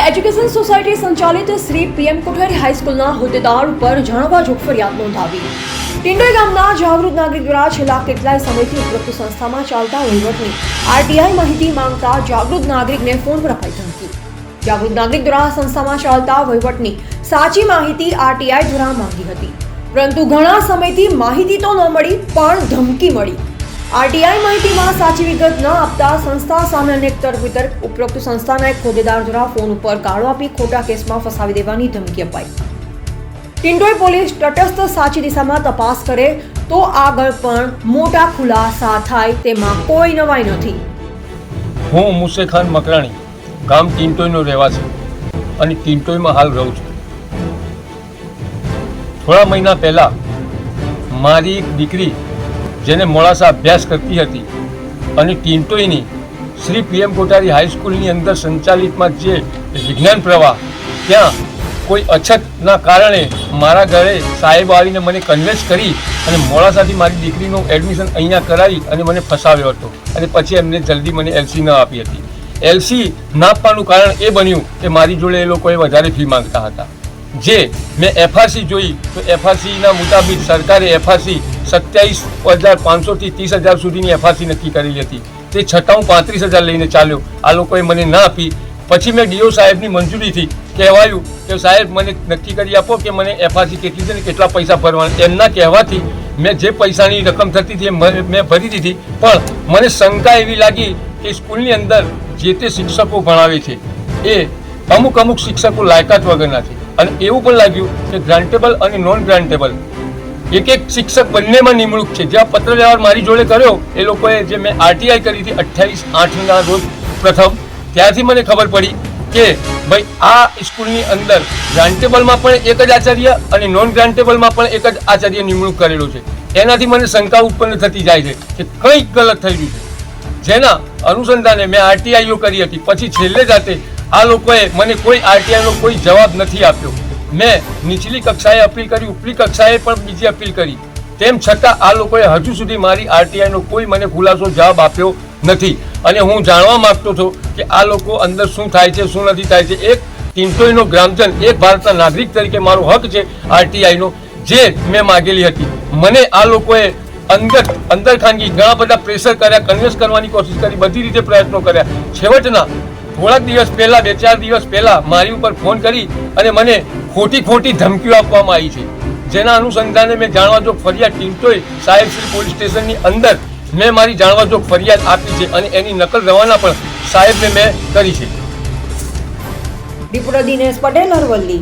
Education society સંચાલિત Shri PM કોઠારી હાઈસ્કૂલના હોદ્દેદાર ઉપર જાણવાજોગ ફરિયાદ નોંધાવી. ટિંડોઈ ગામના જાગૃત નાગરિક દ્વારા છેલ્લા કેટલાય સમયથી ઉપલબ્ધ સંસ્થામાં ચાલતા વહીવટની આરટીઆઈ માહિતી માંગતા જાગૃત નાગરિકને ફોન પર અપાઈ ધમકી. જાગૃત નાગરિક દ્વારા સંસ્થામાં ચાલતા વહીવટની સાચી માહિતી આરટીઆઈ દ્વારા માંગી હતી. પરંતુ ઘણા સમયથી માહિતી તો ન મળી, પણ ધમકી મળી. આરટીઆઈ માહિતીમાં સાચી વિગત ન આપતા સંસ્થા સામે અનેક તર્ક વિતર્ક. ઉપરોક્ત સંસ્થાના એક હોદ્દેદાર દ્વારા ફોન ઉપર ગાળો આપી ખોટા કેસમાં ફસાવી દેવાની ધમકી અપાઈ. ટિંડોઈ પોલીસ તટસ્થ સાચી દિશામાં તપાસ કરે તો આગળ પણ મોટા ખુલાસા થાય તેમાં કોઈ નવાઈ નથી. હું મુસે મકરાણી, ગામ ટિન્ટોઈનો રહેવાસી અને ટિન્ટોઈમાં હાલ રહું છું. થોડા મહિના પહેલાં મારી એક દીકરી જેને મોડાસા અભ્યાસ કરતી હતી. અને ટિન્ટોઈની શ્રી પીએમ કોટારી હાઈસ્કૂલની અંદર સંચાલિતમાં જે વિજ્ઞાન પ્રવાહ, ત્યાં કોઈ અછતના કારણે મારા ઘરે સાહેબ આવીને મને કન્વેન્સ કરી અને મોડાસાથી મારી દીકરીનું એડમિશન અહીંયા કરાવી અને મને ફસાવ્યો હતો. અને પછી એમને જલ્દી મને એલસી ન આપી હતી. એલસી ના આપવાનું કારણ એ બન્યું કે મારી જોડે એ લોકોએ વધારે ફી માંગતા હતા. જે મેં એફઆરસી જોઈ, તો એફઆરસીના મુતાબિક સરકારે એફઆરસી સત્યાવીસ હજાર પાંચસોથી ત્રીસ હજાર સુધીની એફઆરસી નક્કી કરેલી હતી. તે છતાં હું પાંત્રીસ હજાર લઈને ચાલ્યો. આ લોકોએ મને ના આપી. પછી મેં ડીઓ સાહેબની મંજૂરીથી કહેવાયું કે સાહેબ, મને નક્કી કરી આપો કે મને એફઆરસી કેટલી છે ને કેટલા પૈસા ભરવાના એમના કહેવાથી મેં જે પૈસાની રકમ થતી હતી મેં ભરી દીધી. પણ મને શંકા એવી લાગી કે સ્કૂલની અંદર જે તે શિક્ષકો ભણાવે છે, એ અમુક અમુક શિક્ષકો લાયકાત વગરના છે. અને એવું પણ લાગ્યું કે ગ્રાન્ટેબલ અને નોન ગ્રાન્ટેબલ એક એક શિક્ષક બંનેમાં નિમણૂક છે. જ્યાં પત્ર વ્યવહાર મારી જોડે કર્યો, એ લોકોએ જે મેં આરટીઆઈ કરી હતી અઠ્યાવીસ આઠના રોજ પ્રથમ ત્યારથી મને ખબર પડી કે ભાઈ, આ સ્કૂલની અંદર ગ્રાન્ટેબલમાં પણ એક જ આચાર્ય અને નોન ગ્રાન્ટેબલમાં પણ એક જ આચાર્ય નિમણૂક કરેલો છે. એનાથી મને શંકા ઉત્પન્ન થતી જાય છે કે કંઈક ગલત થઈ ગયું છે. જેના અનુસંધાને મેં આરટીઆઈઓ કરી હતી. પછી છેલ્લે જાતે આ લોકોએ મને કોઈ આરટીઆઈનો કોઈ જવાબ નથી આપ્યો. મેં નીચલી કક્ષાએ અપીલ કરી, ઉપલી કક્ષાએ પણ બીજી અપીલ કરી. તેમ છતાં આ લોકોએ હજુ સુધી મારી આરટીઆઈનો કોઈ મને ખુલાસો જવાબ આપ્યો નથી. અને હું જાણવા માગતો હતો કે આ લોકો અંદર શું થાય છે, શું નથી થાય છે. એક ટિન્ટોઈનો ગ્રામજન, એક ભારતના નાગરિક તરીકે મારો હક છે આરટીઆઈનો, જે મેં માગેલી હતી. મને આ લોકોએ અંદર અંદર ખાનગી ઘણા બધા પ્રેશર કર્યા, કન્વિન્સ કરવાની કોશિશ કરી, બધી રીતે પ્રયત્નો કર્યા. છેવટના થોડાક દિવસ પહેલા, બે ચાર દિવસ પહેલા મારી ઉપર ફોન કરી અને મને ખોટી ખોટી ધમકીઓ આપવામાં આવી છે. જેના અનુસંધાને મેં જાણવા જો ફરિયાદ ટિન્ટોય સાહેબ શ્રી પોલીસ સ્ટેશનની અંદર મેં મારી જાણવા જો ફરિયાદ આપી છે અને એની નકલ રવાના પણ સાહેબને મેં કરી છે. રિપોર્ટર દિનેશ પટેલ અરવલ્લી.